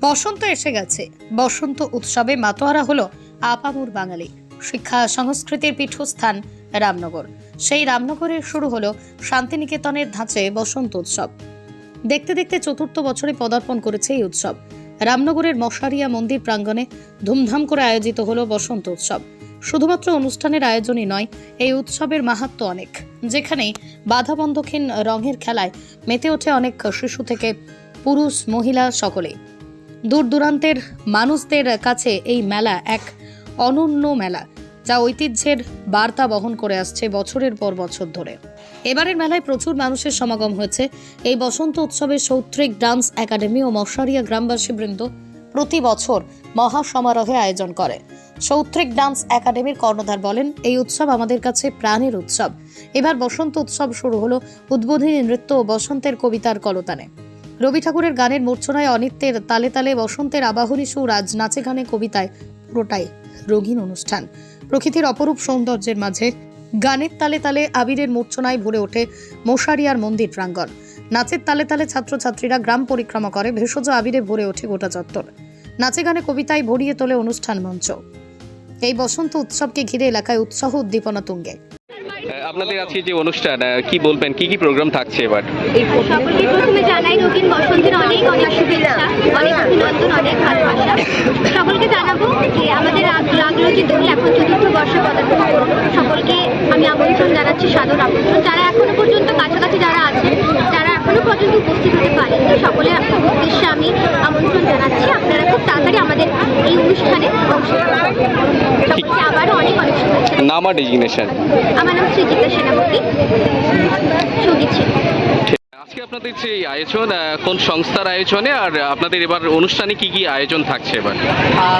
বসন্ত এসে গেছে। বসন্ত উৎসবে মাতোয়ারা হলো আপামুর বাঙালি। শিক্ষা, সংস্কৃতির পীঠস্থান রামনগর। সেই রামনগরে শুরু হলো শান্তিনিকেতনের ধাঁচে বসন্ত উৎসব। দেখতে দেখতে চতুর্থ বছরে পদার্পণ করেছে এই উৎসব। রামনগরের মশারিয়া মন্দির প্রাঙ্গণে ধুমধাম করে আয়োজিত হলো বসন্ত উৎসব। শুধুমাত্র অনুষ্ঠানের আয়োজনই নয়, এই উৎসবের মাহাত্ম্য অনেক। যেখানে বাধাবন্ধকহীন রঙের খেলায় মেতে ওঠে অনেক শিশু থেকে পুরুষ, মহিলা, সকলেই। দূর দূরান্তের মানুষদের কাছে এই মেলা এক অনন্য মেলা, যা ঐতিহ্যের বার্তা বহন করে আসছে বছরের পর বছর ধরে। এবারের মেলায় প্রচুর মানুষের সমাগম হয়েছে। এই বসন্ত উৎসবে সৌত্রিক ডান্স একাডেমি ও মশারিয়া গ্রামবাসী বৃন্দ প্রতি বছর মহা সমারোহে আয়োজন করে। সৌত্রিক ডান্স একাডেমির কর্ণধার বলেন, এই উৎসব আমাদের কাছে প্রাণের উৎসব। এবার বসন্ত উৎসব শুরু হলো উদ্বোধনী নৃত্য ও বসন্তের কবিতার কলতানে। রবি ঠাকুরের গানের মূর্ছনায় অনিত্যের তালে তালে বসন্তের আবাহনী সুর আজ নাচে গানে কবিতায় পুরোটাই রঙিন অনুষ্ঠান। প্রকৃতির অপরূপ সৌন্দর্যের মাঝে গানের তালে তালে আবিরের মূর্ছনায় ভরে ওঠে মশারিয়ার মন্দির প্রাঙ্গণ। নাচের তালে তালে ছাত্রছাত্রীরা গ্রাম পরিক্রমা করে, ভেষজ আবিরে ভরে ওঠে গোটা চত্বর। নাচে গানে কবিতায় ভরিয়ে তোলে অনুষ্ঠান মঞ্চ। এই বসন্ত উৎসবকে ঘিরে এলাকায় উৎসাহ উদ্দীপনা তুঙ্গে। আপনাদের আজকে যে অনুষ্ঠান কি বলবেন? কি কি প্রোগ্রাম থাকছে এবার? সকলকে প্রথমে জানাই নতুন বসন্তের অনেক অনেক শুভেচ্ছা, অনেক অভিনন্দন, অনেক ভালোবাসা। সকলকে জানাব যে আমাদের রাগ- লাগল যে দোল এখন চতুর্থ বর্ষে করব। সকলকে আমি আমন্ত্রণ জানাচ্ছি, সাদর আমন্ত্রণ। যারা এখনও পর্যন্ত কাছাকাছি যারা আছেন, যারা এখনও পর্যন্ত উপস্থিত হতে পারেন তো সকলের উদ্দেশ্যে আমি আমন্ত্রণ জানাচ্ছি। আপনারা খুব তাড়াতাড়ি আমাদের এই অনুষ্ঠানে অংশগ্রহণ করবেন। সকলকে আবারও অনেক অনেক নাম ডেজিগনেশন আমার নাম শ্রীজিতা সেনাপতি। সংগীত শিল্পী আজকে আপনাদের যে আয়োজন কোন সংস্থার আয়োজনে আর আপনাদের এবার অনুষ্ঠানে কি কি আয়োজন থাকছে এবার?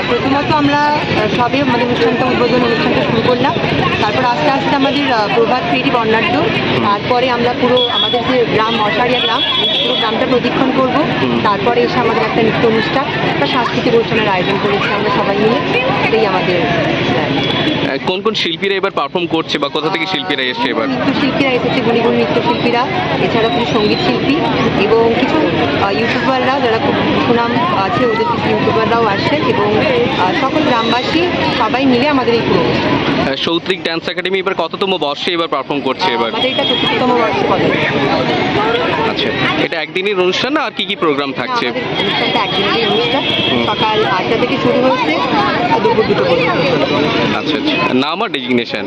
প্রথমত আমরা আহ, সবে আমাদের অনুষ্ঠানটা উদ্বোধন অনুষ্ঠানটা শুরু করলাম। তারপর আস্তে আস্তে আমাদের প্রভাত ফেরি বর্ণাঢ্য। তারপরে আমরা পুরো আমাদের যে গ্রাম অসারিয়া গ্রাম পুরো গ্রামটা প্রদক্ষিণ করব। তারপরে এসে আমাদের একটা নৃত্য অনুষ্ঠান একটা সাংস্কৃতিক অনুষ্ঠানের আয়োজন করেছি আমরা সবাই মিলে। এটাই আমাদের কোন কোন শিল্পীরা এবার পারফর্ম করছে বা কোথা থেকে শিল্পীরা এসছে এবার? শিল্পীরা এসেছে গুণীগুণ নৃত্যশিল্পীরা এছাড়া কিছু সংগীত শিল্পী এবং কিছু ইউটিউবাররাও ইউটিউবাররা যারা খুব সুনাম আছে, ওদের কিছু ইউটিউবাররাও আসছেন এবং সকল গ্রামবাসী সবাই মিলে আমাদের এই পুরো সৌত্রিক ডান্স একাডেমি এবার কততম বর্ষে এবার পারফর্ম করছে এবার? আচ্ছা এটা একদিনের অনুষ্ঠান না? আর কি কি প্রোগ্রাম থাকছে? সকাল আটটা থেকে শুরু হয়েছে দুপুর দুটো পর্যন্ত। আচ্ছা আচ্ছা। নাম আর ডেজিগনেশন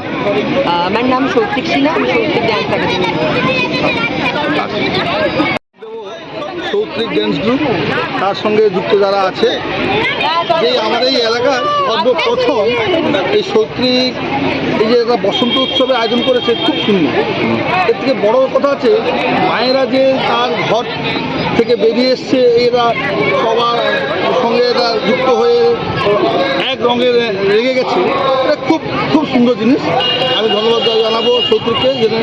আমার নাম সৌত্রিক সিনহা আমি সৌত্রিক ডান্স একাডেমি আচ্ছা। সৌত্রিক ড্যান্স গ্রুপ তার সঙ্গে যুক্ত যারা আছে, যে আমাদের এই এলাকার সর্বপ্রথম এই সৌত্রিক, এই যে বসন্ত উৎসবে আয়োজন করেছে, খুব সুন্দর। এর থেকে বড় কথা আছে মায়েরা যে তার ঘর থেকে বেরিয়ে এসছে, এরা সবার সঙ্গে এরা যুক্ত হয়ে এক রঙে রেগে গেছে। এটা খুব খুব সুন্দর জিনিস। আমি ধন্যবাদ জানাব শত্রুকে যেন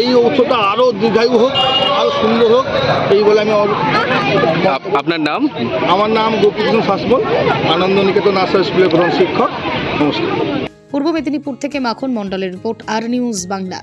এই উৎসবটা আরও দীর্ঘায়ু হোক। সুন্দর হোক এই বলে আমি আপনার নাম? আমার নাম গোপীকৃষ্ণ শাসমল আনন্দ নিকেতন আশ্রয় স্কুলের প্রধান শিক্ষক। নমস্কার। পূর্ব মেদিনীপুর থেকে মাখন মণ্ডলের রিপোর্ট আর নিউজ বাংলা।